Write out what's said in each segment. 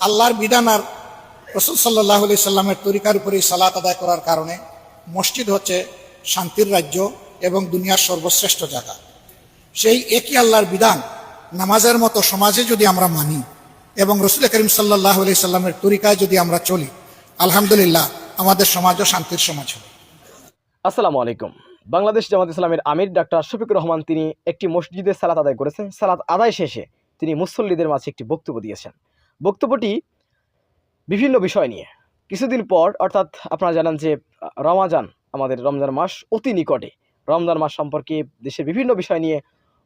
আল্লাহর বিধান আর রসুল সাল্লাহ আলি সাল্লামের তরিকার উপরে সালাত আদায় করার কারণে মসজিদ হচ্ছে শান্তির রাজ্য এবং দুনিয়ার সর্বশ্রেষ্ঠ জায়গা। সেই একই আল্লাহর বিধান নামাজের মতো সমাজে যদি আমরা মানি এবং রসুল করিম সাল্লাহ আলি সাল্লামের তরিকায় যদি আমরা চলি, আলহামদুলিল্লাহ আমাদের সমাজও শান্তির সমাজ হবে। আসসালামু আলাইকুম। বাংলাদেশ জামাত ইসলামের আমির ডাক্তার শফিকুর রহমান তিনি একটি মসজিদে সালাত আদায় করেছেন। সালাত আদায় শেষে তিনি মুসল্লিদের মাঝে একটি বক্তব্য দিয়েছেন। বক্তব্যটি বিভিন্ন বিষয় নিয়ে। কিছুদিন পর অর্থাৎ আপনারা জানেন যে রমাজান আমাদের রমজান মাস অতি নিকটে। রমজান মাস সম্পর্কে দেশের বিভিন্ন বিষয় নিয়ে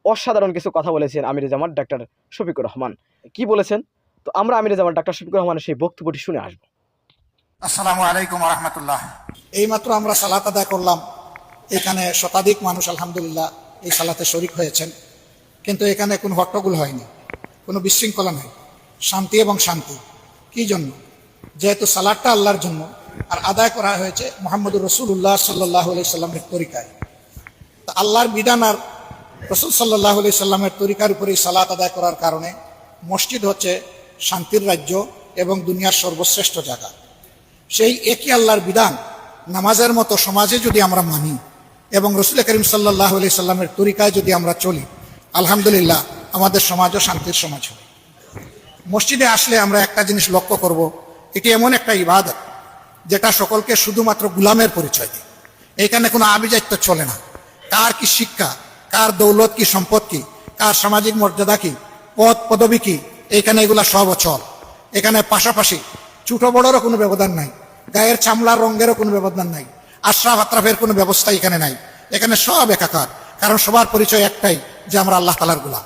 অসাধারণ কিছু কথা বলেছেন আমির জামাত ডাক্তার শফিকুর রহমান। কি বলেছেন? তো আমরা আমির জামাত ডাক্তার শফিকুর রহমানের সেই বক্তব্যটি শুনে আসব। আসসালামু আলাইকুম রহমতুল্লাহ। এইমাত্র আমরা সালাত আদায় করলাম। এখানে শতাধিক মানুষ আলহামদুলিল্লাহ এই সালাতে শরিক হয়েছেন। কিন্তু এখানে কোনো হট্টগোল হয়নি। কোনো বিশৃঙ্খলা নেই। শান্তি এবং শান্তি। কি জন্য? যেহেতু সালাদটা আল্লাহর জন্য, আর আদায় করা হয়েছে মোহাম্মদুর রসুল্লাহ সাল্লাহ আলি সাল্লামের তরিকায়। তা আল্লাহর বিধান আর রসুল সাল্লাহ আলি সাল্লামের তরিকার উপরেই সালাত আদায় করার কারণে মসজিদ হচ্ছে শান্তির রাজ্য এবং দুনিয়ার সর্বশ্রেষ্ঠ জায়গা। সেই একই আল্লাহর বিধান নামাজের মতো সমাজে যদি আমরা মানি এবং রসুল করিম সাল্লাহ আলি সাল্লামের তরিকায় যদি আমরা চলি, আলহামদুলিল্লাহ, আমাদের সমাজও শান্তির সমাজ হবে। মসজিদে আসলে আমরা একটা জিনিস লক্ষ্য করব, এটি এমন একটা ইবাদত, যেটা সকলকে শুধুমাত্র গুলামের পরিচয় দেয়। এখানে কোনো আবিজাত্য চলে না। কার কি শিক্ষা, কার দৌলত কি সম্পদ কি, কার সামাজিক মর্যাদা কি, পদ, পদবী কি, এখানে এগুলা সব অচল। এখানে পাশাপাশি ছোটো বড়রও কোনো ব্যবধান নাই, গায়ের চামড়ার রঙেরও কোনো ব্যবধান নাই, আশরাফ আত্রাফের কোনো ব্যবস্থা এখানে নাই। এখানে সব একাকার, কারণ সবার পরিচয় একটাই, যে আমরা আল্লাহ তালার গুলাম।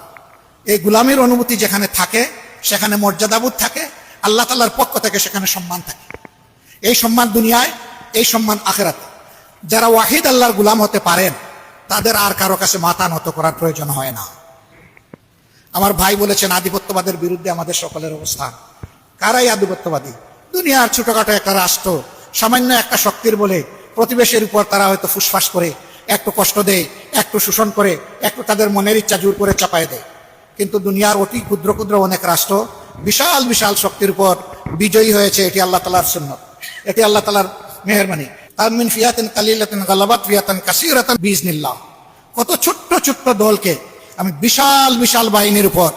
এই গুলামের অনুভূতি যেখানে থাকে সেখানে মর্যাদাবোধ থাকে, আল্লাহ তালার পক্ষ থেকে সেখানে সম্মান থাকে। এই সম্মান দুনিয়ায়, এই সম্মান আখেরাতে। যারা ওয়াহিদ আল্লাহর গুলাম হতে পারেন, তাদের আর কারও কাছে মাথা নত করার প্রয়োজন হয় না। আমার ভাই বলেছেন, আধিপত্যবাদের বিরুদ্ধে আমাদের সকলের অবস্থান। কারাই আধিপত্যবাদী? দুনিয়ার ছোটখাটো একটা রাষ্ট্র, সামান্য একটা শক্তির বলে প্রতিবেশের উপর তারা হয়তো ফুসফাস করে, একটু কষ্ট দেয়, একটু শোষণ করে, একটু তাদের মনের ইচ্ছা জোর করে চাপায় দেয়। কিন্তু দুনিয়ার অতি ক্ষুদ্র ক্ষুদ্র অনেক রাষ্ট্র বিশাল বিশাল শক্তির উপর বিজয়ী হয়েছে। এটি আল্লাহ তালার সুন্নত। এটি আল্লাহ তালার মেহরবানি। তামিন ফিয়াতেন কালিলাতেন গালাবাত, ফিয়াতেন কাসিরাতান বিজনিল্লাহ কত ছোট্ট ছোট্ট দলকে আমি বিশাল বিশাল বাহিনীর উপর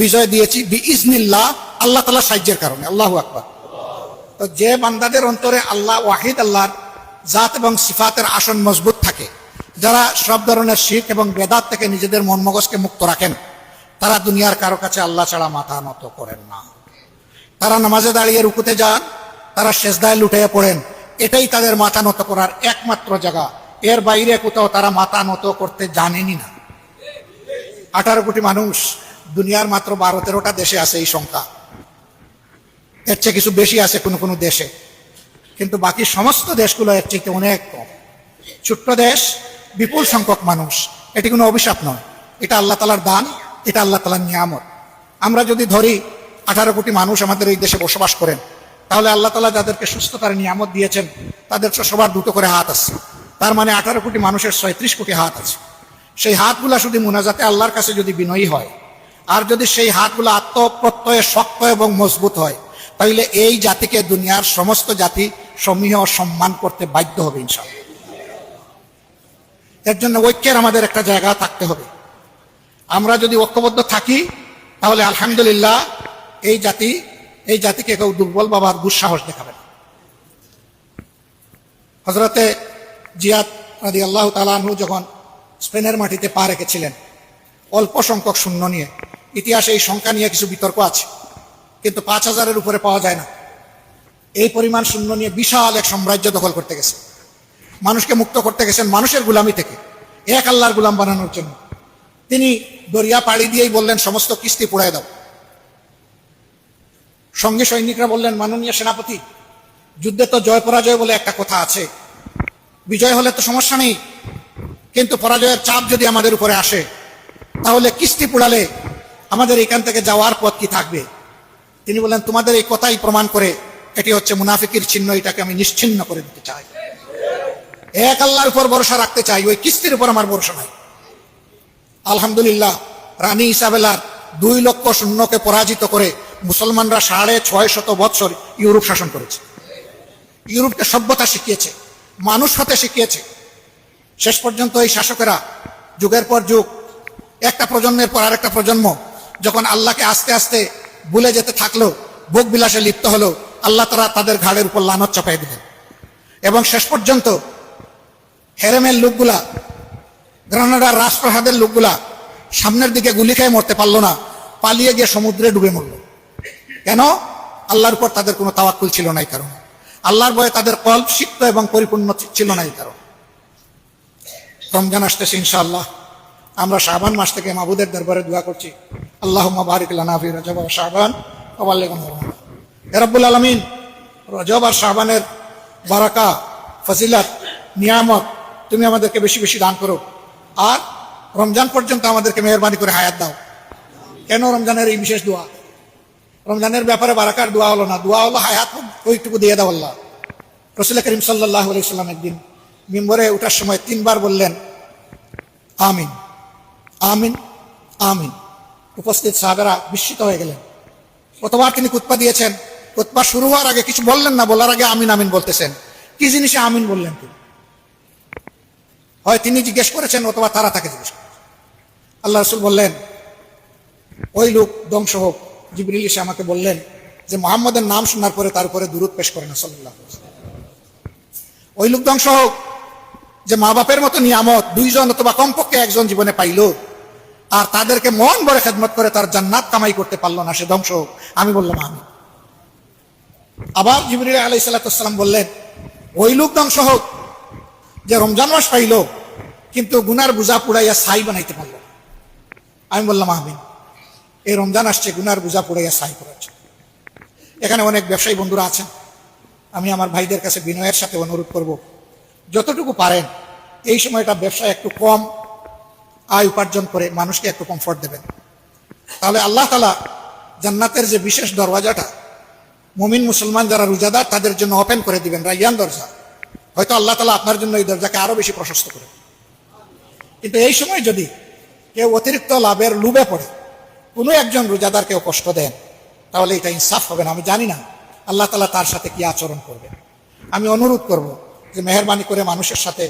বিজয় দিয়েছি বিইজনিল্লাহ আল্লাহ তালা সাহায্যের কারণে। আল্লাহ আকবার। তো যে বান্দাদের অন্তরে আল্লাহ ওয়াহিদ, আল্লাহর জাত এবং সিফাতের আসন মজবুত থাকে, যারা সব ধরনের শিখ এবং বেদাত থেকে নিজেদের মন মগজকে মুক্ত রাখেন তারা দুনিয়ার কারও কাছে আল্লাহ ছাড়া মাথা নত করেন না। তারা নামাজে দাঁড়িয়ে রুকুতে যান, তারা শেষদায় লুটিয়ে পড়েন। এটাই তাদের মাথা নত করার একমাত্র জায়গা। এর বাইরে কোথাও তারা মাথা নত করতে জানেনই না। আঠারো কোটি মানুষ, দুনিয়ার মাত্র বারো তেরোটা দেশে আছে এই সংখ্যা। এর চেয়ে কিছু বেশি আছে কোনো কোনো দেশে। কিন্তু বাকি সমস্ত দেশগুলো এর চেয়ে অনেক কম। ছোট্ট দেশ, বিপুল সংখ্যক মানুষ। এটি কোনো অভিশাপ নয়। এটা আল্লাহ তালার দান। এটা আল্লাহ তালার নিয়ামত। আমরা যদি ধরি, আঠারো কোটি মানুষ আমাদের এই দেশে বসবাস করেন, তাহলে আল্লাহ তালা যাদেরকে সুস্থতার নিয়ামত দিয়েছেন, তাদের সবার দুটো করে হাত আছে। তার মানে আঠারো কোটি মানুষের ছয়ত্রিশ কোটি হাত আছে। সেই হাতগুলা শুধু মুনাজাতে আল্লাহর কাছে যদি বিনয়ী হয়, আর যদি সেই হাতগুলো আত্মপ্রত্যয়ে শক্ত এবং মজবুত হয় তাহলে এই জাতিকে দুনিয়ার সমস্ত জাতি সমীহ সম্মান করতে বাধ্য হবে ইনশাল্লাহ এর জন্য ঐক্যের আমাদের একটা জায়গা থাকতে হবে। আমরা যদি ঐক্যবদ্ধ থাকি, তাহলে আলহামদুলিল্লাহ এই জাতি, এই জাতিকে কেউ দুর্বল বাবার দুঃসাহস দেখাবে না। হজরতে জিয়াদ রাদি আল্লাহ তালাহু যখন স্পেনের মাটিতে পা রেখেছিলেন, অল্প সংখ্যক শূন্য নিয়ে, ইতিহাসে এই সংখ্যা নিয়ে কিছু বিতর্ক আছে, কিন্তু পাঁচ হাজারের উপরে পাওয়া যায় না। এই পরিমাণ শূন্য নিয়ে বিশাল এক সাম্রাজ্য দখল করতে গেছে। মানুষকে মুক্ত করতে গেছেন মানুষের গুলামি থেকে, এক আল্লাহর গুলাম বানানোর জন্য। তিনি দরিয়া পাড়ি দিয়েই বললেন, সমস্ত কিস্তি পুড়ায় দাও। সঙ্গে সৈনিকরা বললেন, মাননীয় সেনাপতি, যুদ্ধে তো জয় পরাজয় বলে একটা কথা আছে। বিজয় হলে তো সমস্যা নেই, কিন্তু পরাজয়ের চাপ যদি আমাদের উপরে আসে, তাহলে কিস্তি পুড়ালে আমাদের এখান থেকে যাওয়ার পথ কি থাকবে? তিনি বললেন, তোমাদের এই কথাই প্রমাণ করে এটি হচ্ছে মুনাফিকির চিহ্ন, এটাকে আমি নিশ্চিন্ন করে দিতে চাই। এক আল্লাহর উপর ভরসা রাখতে চাই, ওই কিস্তির উপর আমার ভরসা নাই। আলহামদুলিল্লাহ, রানী ইসাবেলার দুই লক্ষ শূন্যকে পরাজিত করে মুসলমানরা সাড়ে ছয় শত বৎসর ইউরোপ শাসন করেছে। ইউরোপকে সভ্যতা শিখিয়েছে, মানুষ হতে শিখিয়েছে। শেষ পর্যন্ত এই শাসকেরা যুগের পর যুগ, একটা প্রজন্মের পর আরেকটা প্রজন্ম, যখন আল্লাহকে আস্তে আস্তে ভুলে যেতে থাকল, ভোগ বিলাসে লিপ্ত হলো, আল্লাহ তারা তাদের ঘাড়ের উপর লানত চাপাই দিলেন। এবং শেষ পর্যন্ত হেরেমের লোকগুলা গ্রানাডার রাজপ্রাসাদের লোকগুলা সামনের দিকে গুলি খেয়ে মরতে পারল না, পালিয়ে গিয়ে সমুদ্রে ডুবে মরল। কেন? আল্লাহর উপর তাদের কোনো তাওয়াক্কুল ছিল না এই কারণে। আল্লাহর ভয়ে তাদের কল্প সিক্ত এবং পরিপূর্ণ ছিল না এই কারণে। রমজান আসতেছে ইনশাআল্লাহ। আমরা শাহবান মাস থেকে মাহবুদের দরবারে দোয়া করছি। আল্লাহ বারিক লানা ফি রজব শাহবান ওয়া বাল্লিগনা রমাদান হে রব্বুল রজব আর শাহবানের বারাকা, ফজিলত, নিয়ামত তুমি আমাদেরকে বেশি বেশি দান করো। আর রমজান পর্যন্ত আমাদেরকে মেহরবানি করে হায়াত দাও। কেন রমজানের এই বিশেষ দোয়া? রমজানের ব্যাপারে বারাকার দোয়া হলো না। দোয়া হলো হায়াত ওইটুকু দিয়ে দাও আল্লাহ। রসুল করিম সাল্লাহ আলাইসাল্লাম একদিন মিম্বরে ওঠার সময় তিনবার বললেন, আমিন আমিন আমিন। উপস্থিত সাহাবেরা বিস্মিত হয়ে গেলেন। কতবার তিনি কুৎপা দিয়েছেন? কুৎপা শুরু হওয়ার আগে কিছু বললেন না? বলার আগে আমিন আমিন বলতেছেন। কি জিনিসে আমিন বললেন তিনি? হয় তিনি জিজ্ঞেস করেছেন, অথবা তারা তাকে জিজ্ঞেস করেছেন। আল্লাহ রসুল বললেন, ওই লোক ধ্বংস হোক। জিবরিল এসে আমাকে বললেন যে, মোহাম্মদের নাম শোনার পরে তার উপরে দূরত পেশ করেন সাল্লাহ ওই লোক ধ্বংস হোক, যে মা বাপের মতো নিয়ামত, দুইজন অথবা কমপক্ষে একজন জীবনে পাইল, আর তাদেরকে মন ভরে খেদমত করে তার জান্নাত কামাই করতে পারল না, সে ধ্বংস হোক। আমি বললাম আমি আবার জিবরিল আলাই সাল্লাম বললেন, ওই লোক ধ্বংস হোক যে রমজান মাস পাইল, কিন্তু গুনার বুঝা পুড়াইয়া ছাই বানাইতে পারল আমি বললাম আহমিন এই রমজান আসছে, গুনার বুঝা পুড়াইয়া ছাই করেছে এখানে অনেক ব্যবসায়ী বন্ধুরা আছেন। আমি আমার ভাইদের কাছে বিনয়ের সাথে অনুরোধ করব, যতটুকু পারেন, এই সময়টা ব্যবসা একটু কম আয় উপার্জন করে মানুষকে একটু কমফর্ট দেবেন। তাহলে আল্লাহ তালা জান্নাতের যে বিশেষ দরওয়াজাটা, মুমিন মুসলমান যারা রোজাদার, তাদের জন্য ওপেন করে দিবেন, রাইয়ান দরজা। হয়তো আল্লাহ তালা আপনার জন্য এই দরজাকে আরও বেশি প্রশস্ত করে কিন্তু এই সময় যদি কেউ অতিরিক্ত লাভের লুবে পড়ে, কোনো একজন রোজাদার কেউ কষ্ট দেন, তাহলে এটা ইনসাফ হবে না। আমি জানি না আল্লাহ তালা তার সাথে কি আচরণ করবে। আমি অনুরোধ করব যে মেহরবানি করে মানুষের সাথে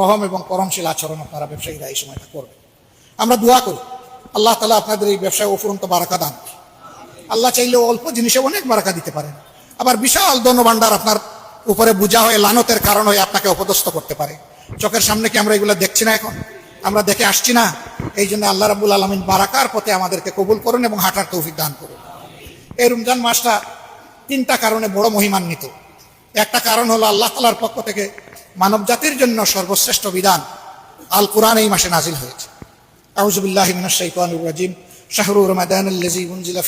রহম এবং করমশীল আচরণ আপনারা ব্যবসায়ীরা এই সময়টা করবে আমরা দোয়া করি, আল্লাহ তালা আপনাদের এই ব্যবসায় অফুরন্ত বারাকা দান আল্লাহ চাইলে অল্প জিনিসে অনেক বারাকা দিতে পারেন। আবার বিশাল ধনভাণ্ডার আপনার উপরে বোঝা হয়ে লানতের কারণ হয়ে আপনাকে অপদস্থ করতে পারে। চোখের সামনে কি আমরা এগুলো দেখছি না এখন? আমরা দেখে আসছি না। এই জন্য আল্লাহ রাবুল আলমিন বারাকার পথে আমাদেরকে কবুল করুন এবং হাঁটার তৌফিক দান করুন। এই রমজান মাসটা তিনটা কারণে বড় মহিমান্বিত। একটা কারণ হলো আল্লাহ তালার পক্ষ থেকে মানব জাতির জন্য সর্বশ্রেষ্ঠ বিধান আল কোরআন এই মাসে নাজিল হয়েছে। আউজুবিল্লাহ মিনাশ শাইতানির রাজিম। শাহরু রমাদান আল্লাযী উনজিলা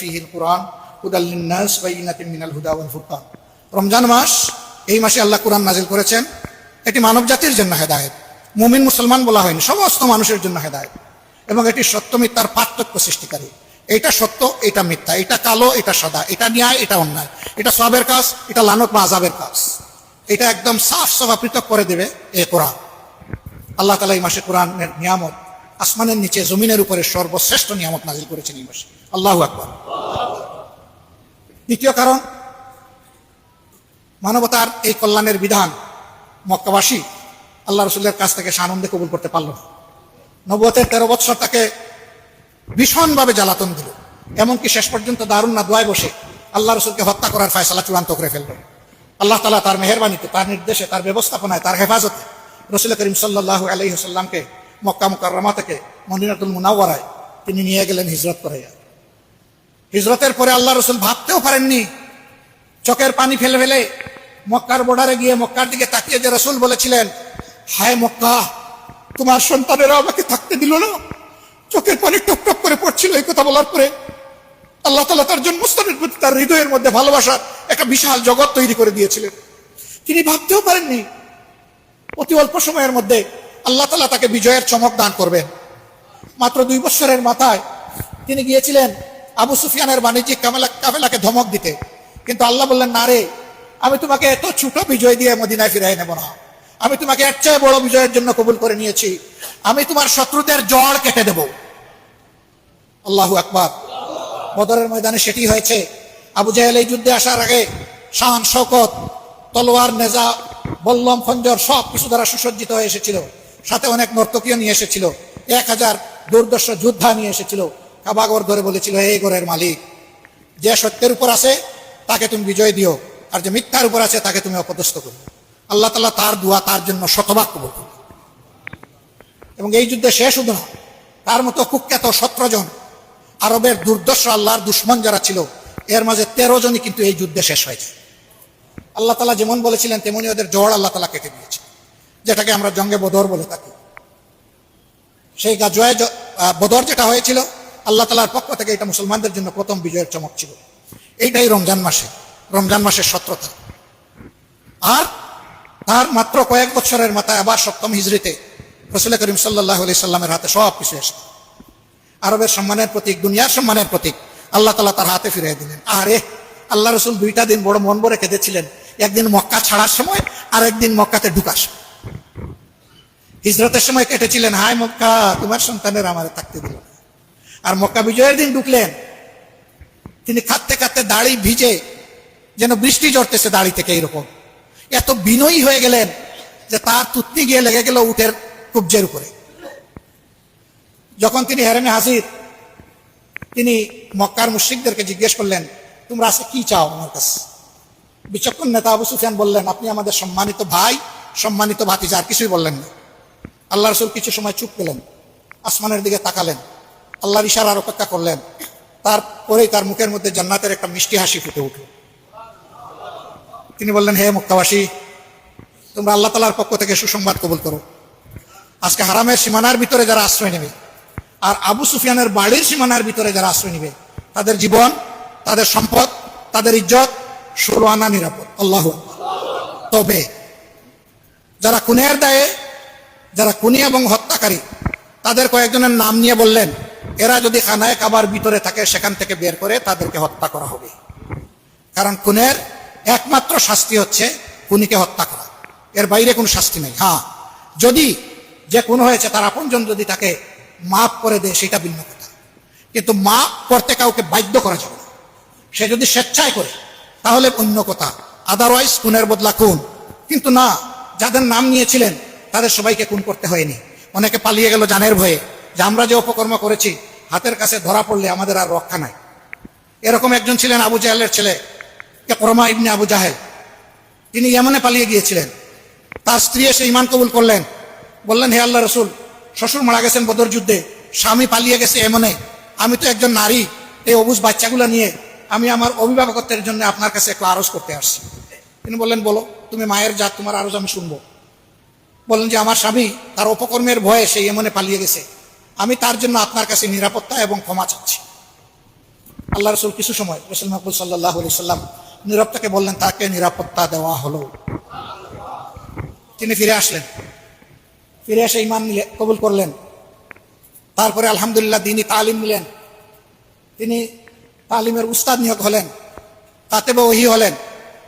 হুদা রমজান মাস এই মাসে আল্লাহ কোরআন নাজিল করেছেন, এটি মানব জাতির জন্য হেদায়েত। মুমিন মুসলমান বলা হয়নি, সমস্ত মানুষের জন্য হেদায়েত। এবং এটি সত্য মিথ্যার পার্থক্য সৃষ্টিকারী। এটা সত্য, এটা মিথ্যা, এটা কালো, এটা সাদা, এটা ন্যায়, এটা অন্যায়। এটা সবের কাজ, এটা লানত বা আজাবের কাজ। এটা একদম সাফ সাফা পৃথক করে দেবে এ কোরআন। আল্লাহ তালা এই মাসে কোরআনের নিয়ামত, আসমানের নিচে জমিনের উপরে সর্বশ্রেষ্ঠ নিয়ামত নাজিল করেছেন এই মাসে। আল্লাহ আকবর। দ্বিতীয় কারণ মানবতার এই কল্যাণের বিধান মক্কাবাসী আল্লাহ রসুলের কাছ থেকে সানন্দে কবুল করতে পারল। না নবতের তেরো বৎসর তাকে ভীষণভাবে জ্বালাতন দিল। এমনকি শেষ পর্যন্ত দারুণ না দোয়ায় বসে আল্লাহ রসুলকে হত্যা করার ফয়সালা চূড়ান্ত করে ফেলল। আল্লাহ তালা তার মেহরবানিতে, তার নির্দেশে, তার ব্যবস্থাপনায়, তার হেফাজতে রসুল করিম সাল্লাহ আলহিহাল্লামকে মক্কা মুকাররমা থেকে মদিনাতুল মুনাওয়ারায় তিনি নিয়ে গেলেন হিজরত করে। হিজরতের পরে আল্লাহ রসুল ভাবতেও পারেননি চোখের পানি ফেলে ফেলে মক্কার বর্ডারে গিয়ে মক্কার দিকে তাকিয়ে যে রসুল বলেছিলেন, হায় মক্কা, তোমার সন্তানেরা আমাকে থাকতে দিল না? চোখের পানি টপ টপ করে পড়ছিল এই কথা বলার পরে আল্লাহ তালা তার জন্মস্থানের প্রতি তার হৃদয়ের মধ্যে ভালোবাসার একটা বিশাল জগৎ তৈরি করে দিয়েছিলেন। তিনি ভাবতেও পারেননি, অতি অল্প সময়ের মধ্যে আল্লাহ তালা তাকে বিজয়ের চমক দান করবেন। মাত্র দুই বছরের মাথায় তিনি গিয়েছিলেন আবু সুফিয়ানের বাণিজ্যিক কামেলা কাফেলাকে ধমক দিতে। কিন্তু আল্লাহ বললেন, না রে, আমি তোমাকে এত ছোট বিজয় দিয়ে মদিনায় ফিরাই নেব না। আমি তোমাকে এর চেয়ে বড় বিজয়ের জন্য কবুল করে নিয়েছি। আমি তোমার শত্রুদের জড় কেটে দেব। আল্লাহু আকবার। বদরের ময়দানে সেটি হয়েছে। আবু জাহেল এই যুদ্ধে আসার আগে শান শকত তলোয়ার, নেজা, বল্লম খঞ্জর সব কিছু দ্বারা সুসজ্জিত হয়ে এসেছিল। সাথে অনেক নর্তকীয় নিয়ে এসেছিল। এক হাজার দুর্দর্শ যোদ্ধা নিয়ে এসেছিল। কাবাগর ধরে বলেছিল, এই ঘরের মালিক, যে সত্যের উপর আছে তাকে তুমি বিজয় দিও। আর যে মিথ্যার উপর আছে, তাকে তুমি অপদস্থ করো। আল্লাহ তালা তার দোয়া, তার জন্য শতভাগ কবুল করবে এবং এই যুদ্ধে শেষ শুধু না তার মতো কুখ্যাত সতেরো জন আরবের দুর্দর্শ আল্লাহর দুশ্মন যারা ছিল, এর মাঝে তেরো জনই কিন্তু এই যুদ্ধে শেষ হয়েছে। আল্লাহ তালা যেমন বলেছিলেন, তেমনি ওদের জড় আল্লাহ তালা কেটে দিয়েছে, যেটাকে আমরা জঙ্গে বদর বলে থাকি। সেই গাজোয় বদর যেটা হয়েছিল, আল্লাহ তালার পক্ষ থেকে এটা মুসলমানদের জন্য প্রথম বিজয়ের চমক ছিল। এইটাই রমজান মাসে। রমজান মাসের সত্রতা আর তার মাত্র কয়েক বছরের মাথায় আবার সপ্তম হিজড়িতে রসুল করিম সাল্লাহ আলি সাল্লামের হাতে সব কিছু এসে। আরবের সম্মানের প্রতীক, দুনিয়ার সম্মানের প্রতীক, আল্লাহ তালা তার হাতে ফিরিয়ে দিলেন। আর আরে আল্লাহ রসুল দুইটা দিন বড় মন ভরে কেঁদেছিলেন। একদিন মক্কা ছাড়ার সময় আর একদিন মক্কাতে ঢুকার সময়। হিজরতের সময় কেটেছিলেন, হায় মক্কা, তোমার সন্তানের আমার থাকতে দিল আর মক্কা বিজয়ের দিন ঢুকলেন তিনি খাটতে খাটতে দাড়ি ভিজে যেন বৃষ্টি জড়তেছে দাড়ি থেকে এইরকম এত বিনয়ী হয়ে গেলেন যে তার তুতনি গিয়ে লেগে গেল উটের কুবজের উপরে। যখন তিনি হেরেনে হাসির তিনি মক্কার মুশ্রিকদেরকে জিজ্ঞেস করলেন, তোমরা আজকে কি চাও আমার কাছে? বিচক্ষণ নেতা আবু সুফিয়ান বললেন, আপনি আমাদের সম্মানিত ভাই, সম্মানিত ভাতিজা, আর কিছুই বললেন না। আল্লাহ রসুল কিছু সময় চুপ পেলেন আসমানের দিকে তাকালেন, আল্লাহর ইশারার অপেক্ষা করলেন তারপরেই তার মুখের মধ্যে জান্নাতের একটা মিষ্টি হাসি ফুটে উঠল। তিনি বললেন, হে মুক্তাবাসী, তোমরা আল্লাহ তালার পক্ষ থেকে সুসংবাদ কবুল করো। আজকে হারামের সীমানার ভিতরে যারা আশ্রয় নেবে আর আবু সুফিয়ানের বাড়ির সীমানার ভিতরে যারা আশ্রয় নেবে, তাদের জীবন, তাদের সম্পদ, তাদের ইজ্জত ষোলো আনা নিরাপদ। আল্লাহ তবে যারা খুনের দায়ে, যারা খুনি এবং হত্যাকারী, তাদের কয়েকজনের নাম নিয়ে বললেন এরা যদি খানায় কাবার ভিতরে থাকে, সেখান থেকে বের করে তাদেরকে হত্যা করা হবে। কারণ খুনের একমাত্র শাস্তি হচ্ছে খুনিকে হত্যা করা। এর বাইরে কোনো শাস্তি নেই। হ্যাঁ যদি যে খুন হয়েছে, তার আপনজন যদি তাকে মাফ করে দেয়, সেটা ভিন্ন কথা। কিন্তু মাফ করতে কাউকে বাধ্য করা যাবে না। সে যদি স্বেচ্ছায় করে, তাহলে অন্য কথা। আদারওয়াইজ খুনের বদলা খুন। কিন্তু না, যাদের নাম নিয়েছিলেন, তাদের সবাইকে খুন করতে হয়নি। অনেকে পালিয়ে গেল জানের ভয়ে। যে আমরা যে অপকর্ম করেছি, হাতের কাছে ধরা পড়লে আমাদের আর রক্ষা নাই। এরকম একজন ছিলেন আবু জাহেলের ছেলে করমা ইবনে আবু জাহেল। তিনি ইয়েমনে পালিয়ে গিয়েছিলেন। তার স্ত্রী এসে ইমান কবুল করলেন। বললেন, হে আল্লাহ রসুল, শ্বশুর মারা গেছেন বদর যুদ্ধে, স্বামী পালিয়ে গেছে এমনে। আমি তো একজন নারী, এই অবুজ বাচ্চাগুলো নিয়ে আমি আমার অভিভাবকত্বের জন্য আপনার কাছে একটু আরজ করতে আসছি। তিনি বললেন, বলো, তুমি মায়ের জাত, তোমার আরজ আমি শুনব। বললেন যে, আমার স্বামী তার অপকর্মের ভয়ে সে এমনে পালিয়ে গেছে। আমি তার জন্য আপনার কাছে নিরাপত্তা এবং ক্ষমা চাচ্ছি। আল্লাহ রসুল কিছু সময় রসুল মকবুল সাল্লাহ সাল্লাম নিরাপত্তাকে বললেন, তাকে নিরাপত্তা দেওয়া হলো। তিনি ফিরে আসলেন। ফিরে এসে ইমান নিলে, কবুল করলেন। তারপরে আলহামদুলিল্লাহ দিনই তালিম নিলেন। তিনি তালিমের উস্তাদ নিয়োগ হলেন, তাতে ওহি হলেন,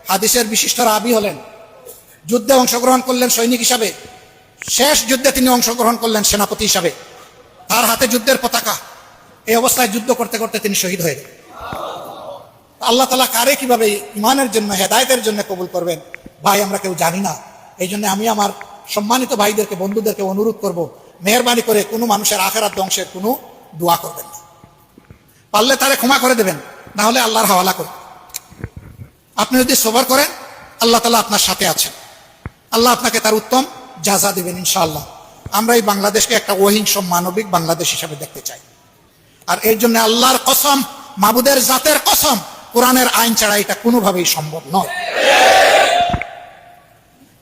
হাদিসের বিশিষ্ট রাবি হলেন। যুদ্ধে অংশগ্রহণ করলেন সৈনিক হিসাবে। শেষ যুদ্ধে তিনি অংশগ্রহণ করলেন সেনাপতি হিসাবে। তার হাতে যুদ্ধের পতাকা। এই অবস্থায় যুদ্ধ করতে করতে তিনি শহীদ হয়ে আল্লাহ তালা কারে কীভাবে ইমানের জন্য, হেদায়তের জন্য কবুল করবেন? ভাই, আমরা কেউ জানি না। এই জন্য আমি আমার সম্মানিত ভাইদেরকে, বন্ধুদেরকে অনুরোধ করব, মেহরবানি করে কোনো মানুষের আখেরাত ধ্বংসের কোনো দোয়া করবেন না। পারলে তারে ক্ষমা করে দেবেন, না হলে আল্লাহর হাওয়ালা করবেন। আপনি যদি সবার করেন, আল্লাহ তালা আপনার সাথে আছেন। আল্লাহ আপনাকে তার উত্তম যাজা দেবেন, ইনশাআল্লাহ। আমরা এই বাংলাদেশকে একটা অহিংস মানবিক বাংলাদেশ হিসাবে দেখতে চাই। আর এর জন্য আল্লাহর কসম, মাবুদের জাতের কসম, কোরআনের আইন ছাড়া এটা কোনোভাবেই সম্ভব নয়।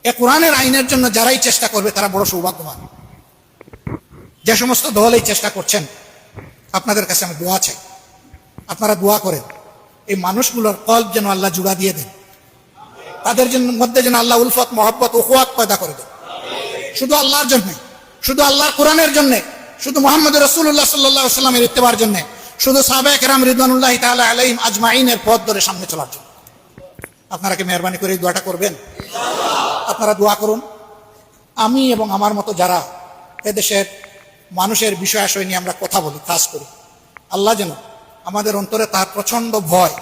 এ কোরআনের আইনের জন্য যারাই চেষ্টা করবে, তারা বড় সৌভাগ্যবান। যে সমস্ত দল এই চেষ্টা করছেন, আপনাদের কাছে আমি দোয়া চাই। আপনারা দোয়া করেন, এই মানুষগুলোর কল্প যেন আল্লাহ জুড়া দিয়ে দেন। তাদের জন্য মধ্যে যেন আল্লাহ উলফত, মহব্বত ওহুয়াত পয়দা করে দেন। শুধু আল্লাহর জন্য শুধু আল্লাহর কোরআনের জন্য, শুধু মোহাম্মদ রসুল্লাহ সাল্লাহ সাল্লামের ইত্তেবার জন্য, শুধু সাবেক রাম রিদানুল্লাহ তাআলা আলাইহিম আজমাইনের পথ ধরে সামনে চলার জন্য। আপনারা কি মেহরবানি করে দোয়াটা করবেন? আপনারা দোয়া করুন। আমি এবং আমার মতো যারা এদেশের মানুষের বিষয় আশয় নিয়ে আমরা কথা বলি, কাজ করি, আল্লাহ যেন আমাদের অন্তরে তার প্রচণ্ড ভয়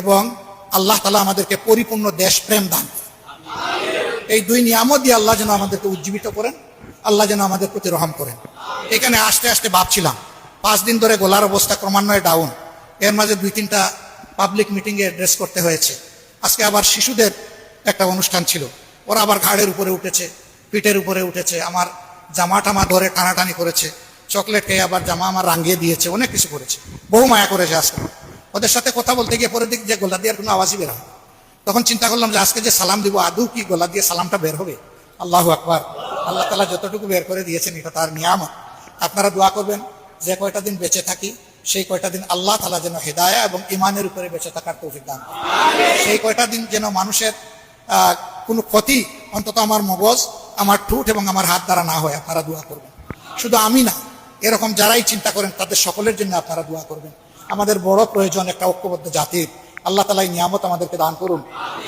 এবং আল্লাহ তালা আমাদেরকে পরিপূর্ণ দেশপ্রেম দান এই দুই নিয়ামত দিয়ে আল্লাহ যেন আমাদেরকে উজ্জীবিত করেন। আল্লাহ যেন আমাদের প্রতি রহম করেন। এখানে আস্তে আস্তে ভাবছিলাম, পাঁচ দিন ধরে গোলার অবস্থা ক্রমান্বয়ে ডাউন এর মাঝে দুই তিনটা পাবলিক মিটিংয়ে অ্যাড্রেস করতে হয়েছে। আজকে আবার শিশুদের একটা অনুষ্ঠান ছিল। ওরা আবার ঘাড়ের উপরে উঠেছে, পিঠের উপরে উঠেছে, আমার জামা টামা ধরে টানাটানি করেছে চকলেট খেয়ে আবার জামা আমার রাঙ্গিয়ে দিয়েছে, অনেক কিছু করেছে। বহু মায়া করেছে আজকে। ওদের সাথে কথা বলতে গিয়ে পরে দিক যে গোলা দিয়ে আর কোনো আওয়াজই বের হয় তখন চিন্তা করলাম যে আজকে যে সালাম দিব, আদৌ কি গলা দিয়ে সালামটা বের হবে? আল্লাহ আকবার। আল্লাহ তালা যতটুকু বের করে দিয়েছেন, এটা তার নিয়ামত। আপনারা দোয়া করবেন যে কয়টা দিন বেঁচে থাকি, সেই কয়টা দিন আল্লাহ তালা যেন হেদায়া এবং ইমানের উপরে বেঁচে থাকার তৌফিক দান সেই কয়টা দিন যেন মানুষের কোনো ক্ষতি অন্তত আমার মগজ, আমার ঠুট এবং আমার হাত দ্বারা না হয়, আপনারা দোয়া করবেন। শুধু আমি না, এরকম যারাই চিন্তা করেন, তাদের সকলের জন্য আপনারা দোয়া করবেন। আমাদের বড় প্রয়োজন একটা ঐক্যবদ্ধ জাতির। আল্লাহ তালা নিয়ামত আমাদেরকে দান করুন।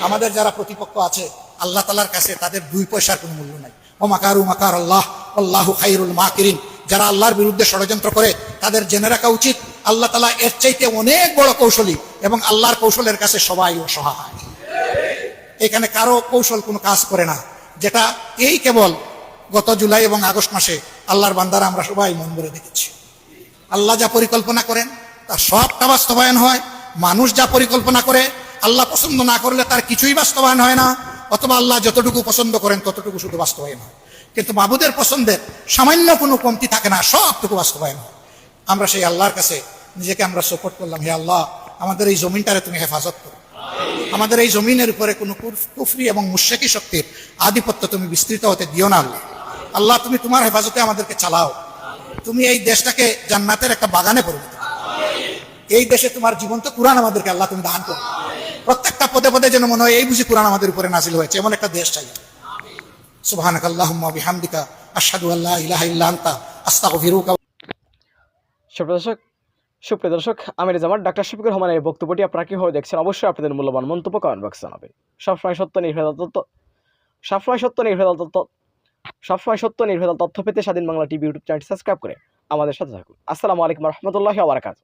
আমাদের যারা প্রতিপক্ষ আছে, আল্লাহ তালার কাছে তাদের দুই পয়সার কোনো মূল্য নাই। ও মাকারু আল্লাহ আল্লাহ খাইরুল মাকিরিন। যারা আল্লাহর বিরুদ্ধে ষড়যন্ত্র করে, তাদের জেনে রাখা উচিত, আল্লাহ তালা এর চাইতে অনেক বড় কৌশলী এবং আল্লাহর কৌশলের কাছে সবাই অসহায়। এখানে কারও কৌশল কোনো কাজ করে না, যেটা এই কেবল গত জুলাই এবং আগস্ট মাসে আল্লাহর বান্দারা আমরা সবাই মন ভরে দেখেছি। আল্লাহ যা পরিকল্পনা করেন, তার সবটা বাস্তবায়ন হয়। মানুষ যা পরিকল্পনা করে, আল্লাহ পছন্দ না করলে তার কিছুই বাস্তবায়ন হয় না। অথবা আল্লাহ যতটুকু পছন্দ করেন ততটুকু শুধু বাস্তবায়ন হয়। কিন্তু মাবুদের পছন্দের সামান্য কোনো কমতি থাকে না, সবটুকু বাস্তবায়ন হয়। আমরা সেই আল্লাহর কাছে নিজেকে আমরা সাপোর্ট করলাম, হে আল্লাহ, আমাদের এই জমিনটারে তুমি হেফাজত করো। আমাদের এই জমিনের উপরে কোনো কুফ- কুফরি এবং মুশেকি শক্তির আধিপত্য তুমি বিস্তৃত হতে দিও না আল্লাহ। আল্লাহ, তুমি তোমার হেফাজতে আমাদেরকে চালাও। তুমি এই দেশটাকে জান্নাতের একটা বাগানে পরিণত এই দেশে তোমার জীবন্ত কোরআন আমাদেরকে আল্লাহ তুমি দান করো। প্রত্যেকটা পদে পদে যেন মনে হয় এই বুঝি কোরআন আমাদের উপরে নাজিল হয়েছে, এমন একটা দেশ চাই। সুবহানাক আল্লাহুম্মা বিহামদিকা, আশহাদু আল্লা ইলাহা ইল্লা আস্তাগফিরুকা সুপ্রিয় দর্শক সুপ্রিয় দর্শক আমির জামাত ডাক্তার শফিকুর রহমানের এই বক্তব্যটি আপনারা কীভাবে দেখছেন? অবশ্যই আপনাদের মূল্যবান মন্তব্য কমেন্ট বক্সে জানাবেন। সবসময় সত্য, নির্ভেজাল তথ্য সবসময় সত্য, নির্ভেজাল তথ্য সবসময় সত্য, নির্ভেজাল তথ্য পেতে স্বাধীন বাংলা টিভি ইউটিউব চ্যানেলটি সাবস্ক্রাইব করে আমাদের সাথে থাকুন। আসসালামু আলাইকুম রহমতুল্লাহ আবরাকাত